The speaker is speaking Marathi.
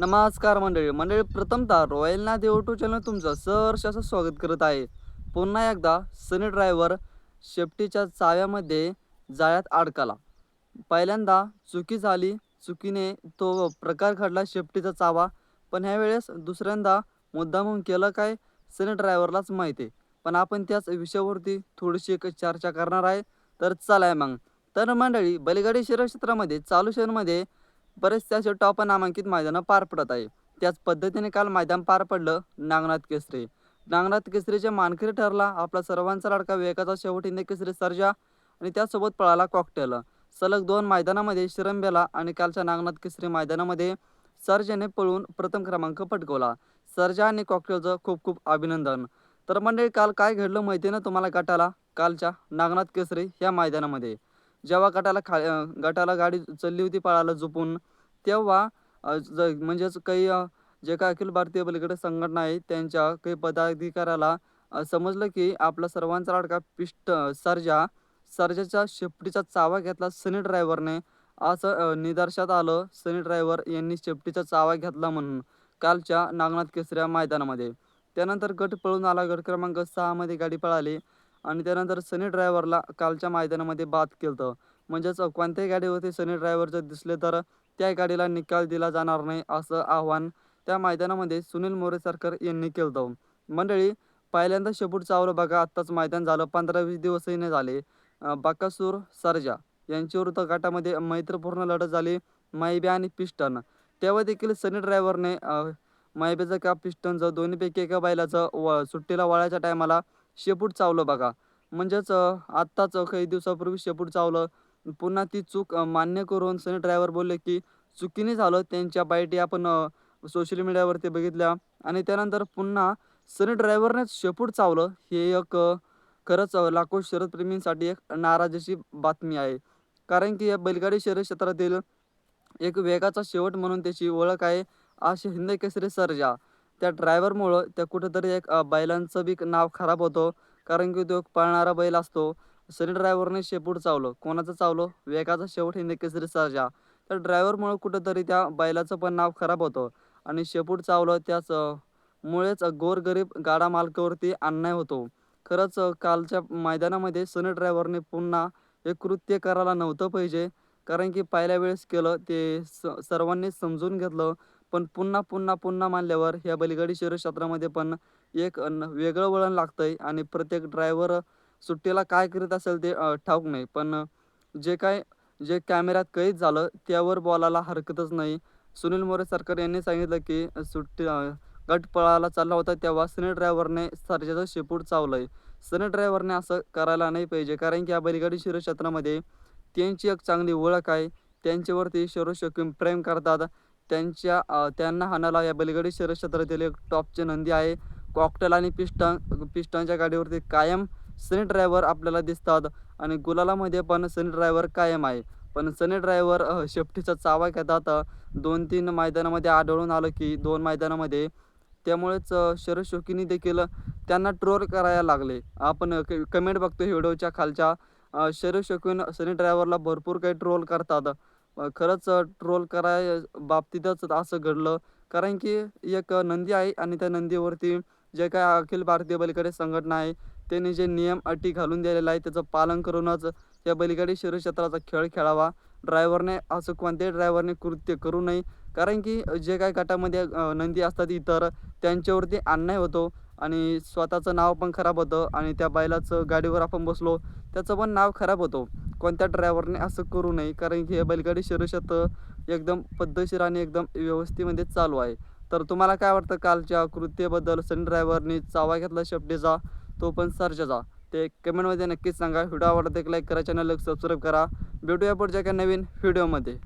नमस्कार मंडळी. मंडळी प्रथमतः रॉयल नाथ टू चॅनल तुमचं सहर्ष असं स्वागत करत आहे. पुन्हा एकदा सनी ड्रायव्हर शेपटीच्या चाव्यामध्ये जाळ्यात अडकला. पहिल्यांदा चुकी झाली. चुकीने तो प्रकार घडला शेपटीचा चावा. पण ह्यावेळेस दुसऱ्यांदा मुद्दामून केलं काय? सनी ड्रायव्हरलाच माहिती आहे. पण आपण त्याच विषयावरती थोडीशी एक चर्चा करणार आहे. तर चलाय मग. तर मंडळी बैलगाडी शरीर क्षेत्रामध्ये चालू शहरमध्ये बरेचसे असे टॉप नामांकित मैदानं पार पडत आहे त्याच पद्धतीने काल मैदान पार पडलं नागनाथ केसरी. नागनाथ केसरीचे मानकरी ठरला आपला सर्वांचा लाडका विवेकाचा शेवट हिंद केसरी सर्जा आणि त्यासोबत पळाला कॉकटेल. सलग दोन मैदानामध्ये शिरंबेला आणि कालच्या नागनाथ केसरी मैदानामध्ये सर्जाने पळून प्रथम क्रमांक पटकवला. सर्जा आणि कॉकटेलचं खूप खूप अभिनंदन. तर मंडळी काल काय घडलं माहिती ना तुम्हाला गटाला? कालच्या नागनाथ केसरी या मैदानामध्ये. जेव्हा गटाला खा गटाला गाडी चालली होती पळाला झोपून तेव्हा ज म्हणजेच काही जे काही अखिल भारतीय पलीकडे संघटना आहे त्यांच्या काही पदाधिकाऱ्याला समजलं की आपला सर्वांचा लाडका पिष्ट सर्जा सर्जाच्या शेपटीचा चावा घेतला सनी ड्रायव्हरने. असं निदर्शात आलं सनी ड्रायव्हर यांनी शेपटीचा चावा घेतला म्हणून कालच्या नागनाथ केसऱ्या मैदानामध्ये. त्यानंतर गट पळून आला गट क्रमांक सहामध्ये गाडी पळाली. आणि त्यानंतर सनी ड्रायव्हरला कालच्या मैदानामध्ये बाद केलं म्हणजेच कोणत्याही गाडीवरती सनी ड्रायव्हर जर दिसले तर त्या गाडीला निकाल दिला जाणार नाही असं आव्हान त्या मैदानामध्ये सुनील मोरे सरकार यांनी केलं होतं मंडळी पहिल्यांदा शेपूट चावलं बघा आत्ताच मैदान झालं पंधरा वीस दिवसही नाही झाले. बाकासूर सरजा यांच्या विरुद्ध गटामध्ये मैत्रीपूर्ण लढत झाली मायबे आणि पिस्टन. तेव्हा देखील सनी ड्रायव्हरने मायबेचं का पिस्टनचं दोन्हीपैकी एका बैलाचं व सुट्टीला वळायच्या टायमाला शेपूट चावलं बघा. म्हणजेच आत्ताच काही दिवसापूर्वी शेपूट चावलं. पुन्हा ती चूक मान्य करून सनी ड्रायव्हर बोलले की चुकीने झालं. त्यांच्या बाईटी आपण सोशल मीडियावरती बघितल्या आणि त्यानंतर पुन्हा सनी ड्रायव्हरनेच शेपूट चावलं. हे एक खरंच लाखो शरदप्रेमींसाठी एक नाराजीची बातमी आहे. कारण की या बैलगाडी शहर क्षेत्रातील एक वेगाचा शेवट म्हणून त्याची ओळख आहे असे हिंद केसरी सर्जा. त्या ड्रायव्हरमुळं त्या कुठंतरी एक अ, बैलांचं बी नाव खराब होतं. कारण की तो एक पळणारा बैल असतो. सनी ड्रायव्हरने शेपूट चावलं. कोणाचं चावलं? वेगाचा शेवट हिंद केसरी सर्जा तर ड्रायव्हरमुळं कुठंतरी त्या बैलाचं पण नाव खराब होतं. आणि शेपूट चावलं त्याच अ, मुळेच गोरगरीब गाडा मालकावरती अन्याय होतो. खरंच अ, कालच्या मैदानामध्ये सनी ड्रायव्हरने पुन्हा हे कृत्य करायला नव्हतं पाहिजे. कारण की पहिल्या वेळेस केलं ते स सर्वांनी समजून घेतलं. पण पुन्हा पुन्हा पुन्हा मानल्यावर ह्या बैलगाडी शिरक्षेत्रामध्ये क्षेत्रामध्ये पण एक वेगळं वळण लागतं आहे आणि प्रत्येक ड्रायव्हर सुट्टीला काय करीत असेल ते ठाऊक नाही. पण जे काय जे कॅमेऱ्यात कैद झालं त्यावर बोलायला हरकतच नाही. सुनील मोरे सरकार यांनी सांगितलं की सुट्टी गट पळायला चालला होता तेव्हा सनी ड्रायव्हरने सर्जाचं शेपूट चावलंय. सनी ड्रायव्हरने असं करायला नाही पाहिजे कारण की या बैलगाडी शिरक्षेत्रामध्ये त्यांची एक चांगली ओळख आहे. त्यांच्यावरती सर्वशक्ती प्रेम करतात. त्यांच्या त्यांना हाणाला या बलगडी शर्यत क्षेत्रातील एक टॉपचे नंदी आहे. कॉकटेल आणि पिस्टन पिस्टनच्या गाडीवरती कायम सनी ड्रायव्हर आपल्याला दिसतात आणि गुलालामध्ये पण सनी ड्रायव्हर कायम आहे. पण सनी ड्रायव्हर शेफ्टीचा चावा घेतात. दोन तीन मैदानामध्ये आढळून आलं की दोन मैदानामध्ये त्यामुळेच शरद शरदशौकीनी देखील त्यांना ट्रोल करायला लागले. आपण कमेंट बघतो व्हिडिओच्या खालच्या. शरद शोकीन सनी ड्रायव्हरला भरपूर काही ट्रोल करतात. खरंच ट्रोल कराय बाबतीतच असं घडलं. कारण की एक नंदी आहे आणि त्या नंदीवरती जे काय अखिल भारतीय बैलगाडी संघटना आहे त्यांनी जे नियम अटी घालून दिलेलं आहे त्याचं पालन करूनच या बैलगाडी शर्यत क्षेत्राचा खेळ खेळावा. ड्रायव्हरने असं कोणत्याही ड्रायव्हरने कृत्य करू नये. कारण की जे काय गटामध्ये नंदी असतात इतर त्यांच्यावरती अन्याय होतो आणि स्वतःचं नाव पण खराब होतं आणि त्या बैलाचं गाडीवर आपण बसलो त्याचं पण नाव खराब होतो. कोणत्या ड्रायव्हरने असं करू नये? कारण की हे बैलगाडी शर्यत एकदम पद्धतशीर आणि एकदम व्यवस्थेमध्ये चालू आहे. तर तुम्हाला काय वाटतं कालच्या कृत्यबद्दल? सन ड्रायव्हरनी चावा घेतला शेपटीचा तो पण सर्जाचा. ते कमेंटमध्ये नक्कीच सांगा. व्हिडिओ आवडत एक लाईक करा चॅनल सबस्क्राईब करा. भेटूया पुढच्या एका नवीन व्हिडिओमध्ये